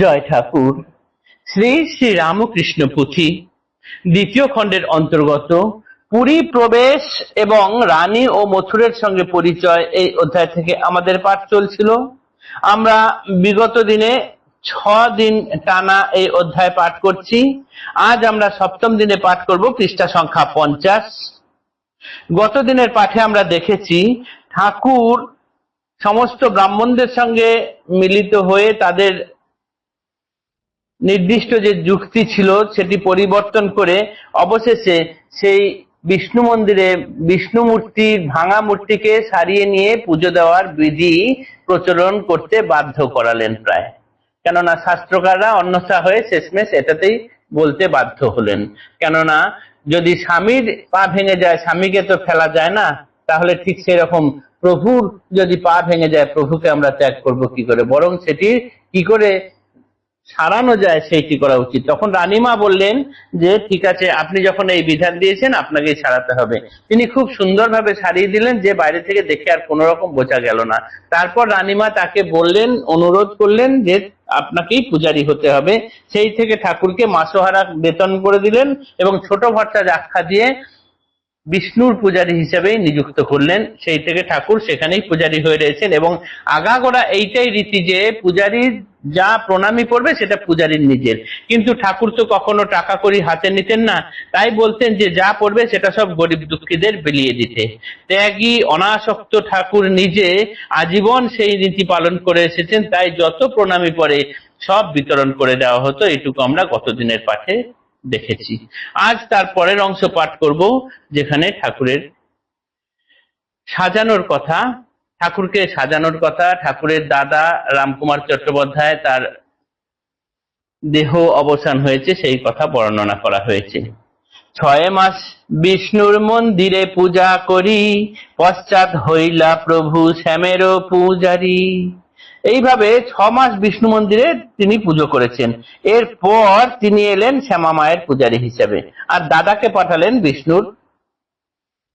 জয় ঠাকুর। শ্রী শ্রী রামকৃষ্ণ পুঁথি, দ্বিতীয় খণ্ডের অন্তর্গত, পুরী প্রবেশ এবং রানী ও মথুরের সঙ্গে পরিচয় এই অধ্যায় থেকে আমাদের পাঠ চলছিল। আমরা বিগত দিনে ছ দিন টানা এই অধ্যায় পাঠ করছি। আজ আমরা সপ্তম দিনে পাঠ করব পৃষ্ঠা সংখ্যা পঞ্চাশ। গত দিনের পাঠে আমরা দেখেছি ঠাকুর সমস্ত ব্রাহ্মণদের সঙ্গে মিলিত হয়ে তাদের নির্দিষ্ট যে যুক্তি ছিল সেটি পরিবর্তন করে অবশেষে সেই বিষ্ণু মন্দিরে বিষ্ণু মূর্তির ভাঙা মূর্তিকে সারিয়ে নিয়ে পুজো দেওয়ার বিধি প্রচলন করতে বাধ্য করালেন প্রায়। কেননা শাস্ত্রকাররা অন্যথা হয়ে শেষমেশ এটাতেই বলতে বাধ্য হলেন। কেননা যদি স্বামীর পা ভেঙে যায়, স্বামীকে তো ফেলা যায় না, তাহলে ঠিক সেরকম প্রভুর যদি পা ভেঙে যায়, প্রভুকে আমরা ত্যাগ করব কি করে? বরং সেটি কি করে সারানো যায় সেইটি করা উচিত। তখন রানীমা বললেন যে, ঠিক আছে, আপনি যখন এই বিধান দিয়েছেন, আপনাকে ছাড়াতে হবে। তিনি খুব সুন্দরভাবে সারিয়ে দিলেন যে, বাইরে থেকে দেখে আর কোন রকম বোঝা গেল না। তারপর রানীমা তাকে বললেন, অনুরোধ করলেন যে, আপনাকেই পূজারি হতে হবে। সেই থেকে ঠাকুরকে মাসোহারা বেতন করে দিলেন এবং ছোট ভট্টা আখ্যা দিয়ে বিষ্ণুর পূজারী হিসেবেই নিযুক্ত করলেন। সেই থেকে ঠাকুর সেখানেই পূজারী হয়ে রয়েছেন এবং আগাগোড়া এইটাই রীতি যে পূজারীর যা প্রণামী পড়বে সেটা পূজারীর নিজের। কিন্তু ঠাকুর তো কখনো টাকা করি হাতে নিতেন না। তাই বলতেন যে যা পড়বে সেটা সব গরিব দুঃখীদের বিলিয়ে দিতে। ত্যাগী, অনাসক্ত ঠাকুর নিজে আজীবন সেই নীতি পালন করে এসেছেন। তাই যত প্রণামী পড়ে সব বিতরণ করে দেওয়া হতো। এটুকু আমরা গতদিনের পাঠে দেখেছি। আজ তার পরের অংশ পাঠ করব, যেখানে ঠাকুরের সাজানোর কথা, ঠাকুরকে সাজানোর কথা, ঠাকুরের দাদা রামকুমার চট্টোপাধ্যায় তার দেহ অবসান হয়েছে, সেই কথা বর্ণনা করা হয়েছে। ছয় মাস বিষ্ণুর মন্দিরে পূজা করি, পশ্চাৎ হইলা প্রভু শ্যামেরও পূজারী। এইভাবে ছ মাস বিষ্ণু মন্দিরে তিনি পুজো করেছেন। এরপর তিনি এলেন শ্যামা মায়ের পূজারী হিসেবে আর দাদাকে পাঠালেন বিষ্ণুর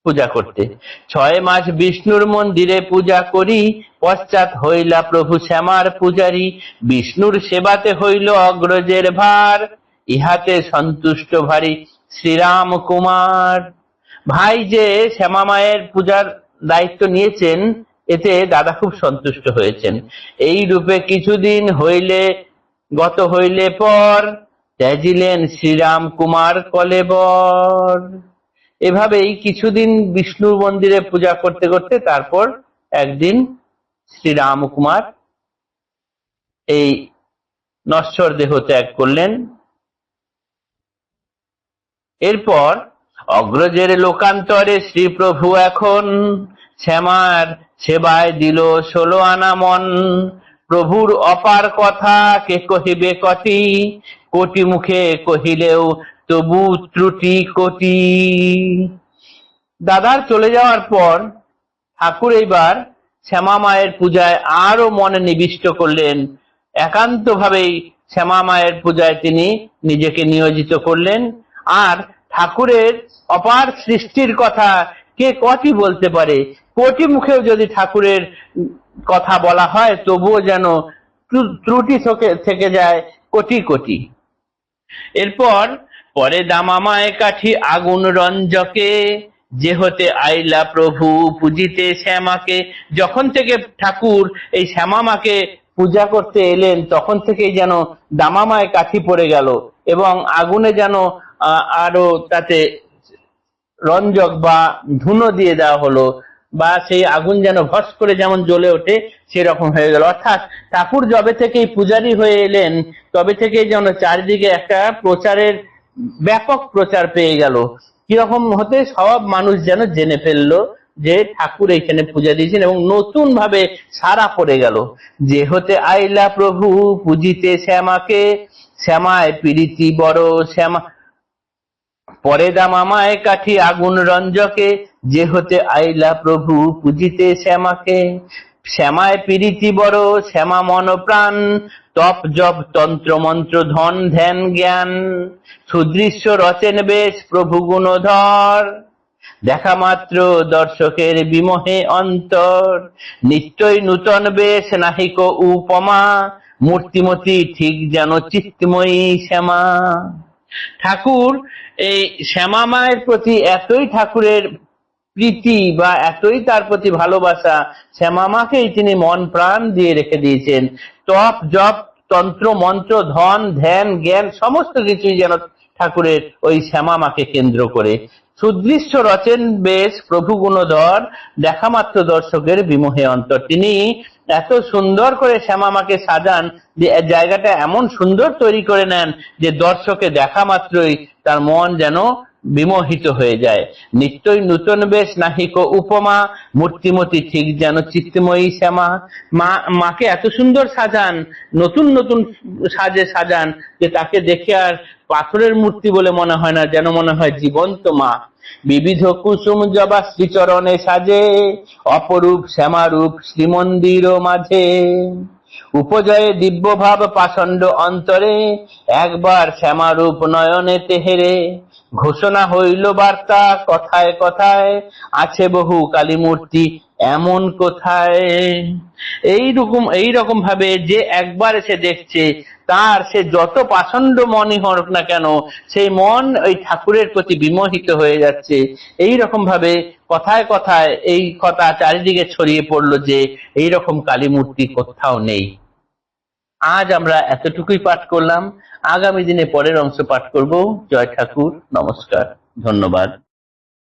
পূজা করতে। ছয় মাস বিষ্ণুর মন্দিরে পূজা করি, পশ্চাৎ হইলা প্রভু শ্যামার পূজারী, বিষ্ণুর সেবাতে হইল অগ্রজের ভার, ইহাতে সন্তুষ্ট ভারী শ্রীরাম কুমার। ভাই যে শ্যামা মায়ের পূজার দায়িত্ব নিয়েছেন এতে দাদা খুব সন্তুষ্ট হয়েছেন। এই রূপে কিছুদিন হইলে, গত হইলে পর ত্যাজিলেন শ্রীরাম কুমার কলেবর। এভাবেই কিছুদিন বিষ্ণুর মন্দিরে পূজা করতে করতে তারপর একদিন শ্রীরাম কুমার এই নশ্বর দেহ ত্যাগ করলেন। এরপর অগ্রজের লোকান্তরে শ্রীপ্রভু এখন শ্যামার সেবায় দিল ষোলো আনা মন। প্রভুর অপার কথা কে কহিবে কটি? কোটি মুখে কহিলেও তবু ত্রুটি কোটি। দাদার চলে যাওয়ার পর ঠাকুর এইবার শ্যামা মায়ের পূজায় আরও মনে নিবিষ্ট করলেন। একান্ত ভাবেই শ্যামা মায়ের পূজায় তিনি নিজেকে নিয়োজিত করলেন। আর ঠাকুরের অপার সৃষ্টির কথা কে কটি বলতে পারে? কোটি মুখেও যদি ঠাকুরের কথা বলা হয়, তবুও যেন ত্রুটি থেকে যায় কোটি কোটি। এরপর, পরে দামামায় কাঠি আগুন রঞ্জকে, যে হতে আইলা প্রভু পূজিতে শ্যামাকে। যখন থেকে ঠাকুর এই শ্যামামাকে পূজা করতে এলেন, তখন থেকেই যেন দামামায় কাঠি পড়ে গেল এবং আগুনে যেন আরও তাতে রঞ্জক বা ধুনো দিয়ে দেওয়া হলো। বা সেই আগুন যেন ভস করে যেমন জ্বলে ওঠে, সেরকম হয়ে গেল। অর্থাৎ ঠাকুর যবে থেকেই পূজারী হয়ে এলেন, তবে থেকেই যেন চারিদিকে একটা প্রচারের, ব্যাপক প্রচার পেয়ে গেল। কীরকম হতে সব মানুষ যেন জেনে ফেলল যে ঠাকুর এইখানে পূজা দিয়েছেন এবং নতুন ভাবে সারা পড়ে গেল। যে হতে আইলা প্রভু পূজিতে শ্যামাকে, শ্যামায় প্রীতি বড় শ্যামা। পরে দামামায় কাঠি আগুন রঞ্জকে যে হতে আইলা প্রভু পূজিতে শ্যামাকে, শ্যামায় প্রীতি বড়, শ্যামা মন প্রাণ তপ জপ তন্ত্র মন্ত্র ধন ধ্যান জ্ঞান, সুদৃশ্য রচেন বেশ প্রভু গুণধর। দেখা মাত্র দর্শকের বিমোহে অন্তর, নিশ্চয় নূতন বেশ নাহিক উপমা, মূর্তিমতি ঠিক যেন চিত্তময়ী শ্যামা। ঠাকুর, এই শ্যামা মায়ের প্রতি এতই ঠাকুরের প্রীতি বা এতই তার প্রতি ভালোবাসা, শ্যামামাকেই তিনি মন প্রাণ দিয়ে রেখে দিয়েছেন। তপ, জপ, তন্ত্র, মন্ত্র, ধন, ধ্যান, জ্ঞান, সমস্ত কিছুই যেন ঠাকুরের ওই শ্যামামাকে কেন্দ্র করে। সুদৃশ্য রচেন বেশ প্রভু গুণধর দেখা মাত্র দর্শকের বিমোহে অন্তর। তিনি এত সুন্দর করে শ্যামামাকে সাজান যে জায়গাটা এমন সুন্দর তৈরি করে নেন যে, দর্শকে দেখা মাত্রই তার মন যেন বিমোহিত হয়ে যায়। নিত্যই নূতন বেশ নাহিক উপমা, মূর্তিমতি ঠিক যেন চিত্তময়ী শ্যামা। মা, মাকে এত সুন্দর সাজান, নতুন নতুন সাজে সাজান, যে তাকে দেখে আর পাথরের মূর্তি বলে মনে হয় না, যেন মনে হয় জীবন্ত মা। বিবিধ কুসুম জবা শ্রীচরণে সাজে, অপরূপ শ্যামারূপ শ্রীমন্দির মাঝে। উপজয়ে দিব্য ভাব পাষণ্ড অন্তরে, একবার শ্যামারূপ নয়নে তেহেরে ঘোষণা হইল বার্তা, কথায় কথায়, আছে বহু কালী মূর্তি এমন কোথায়? এইরকম এইরকম ভাবে যে একবার এসে দেখছে, তার সে যত পাষণ্ড মনই হোক না কেন, সেই মন ওই ঠাকুরের প্রতি বিমোহিত হয়ে যাচ্ছে। এই রকম ভাবে কথায় কথায় এই কথা চারিদিকে ছড়িয়ে পড়ল যে এই রকম কালী মূর্তি কোথাও নেই। আজ আমরা এতটুকুই পাঠ করলাম। আগামী দিনে পরের অংশ পাঠ করব। জয় ঠাকুর, নমস্কার, ধন্যবাদ।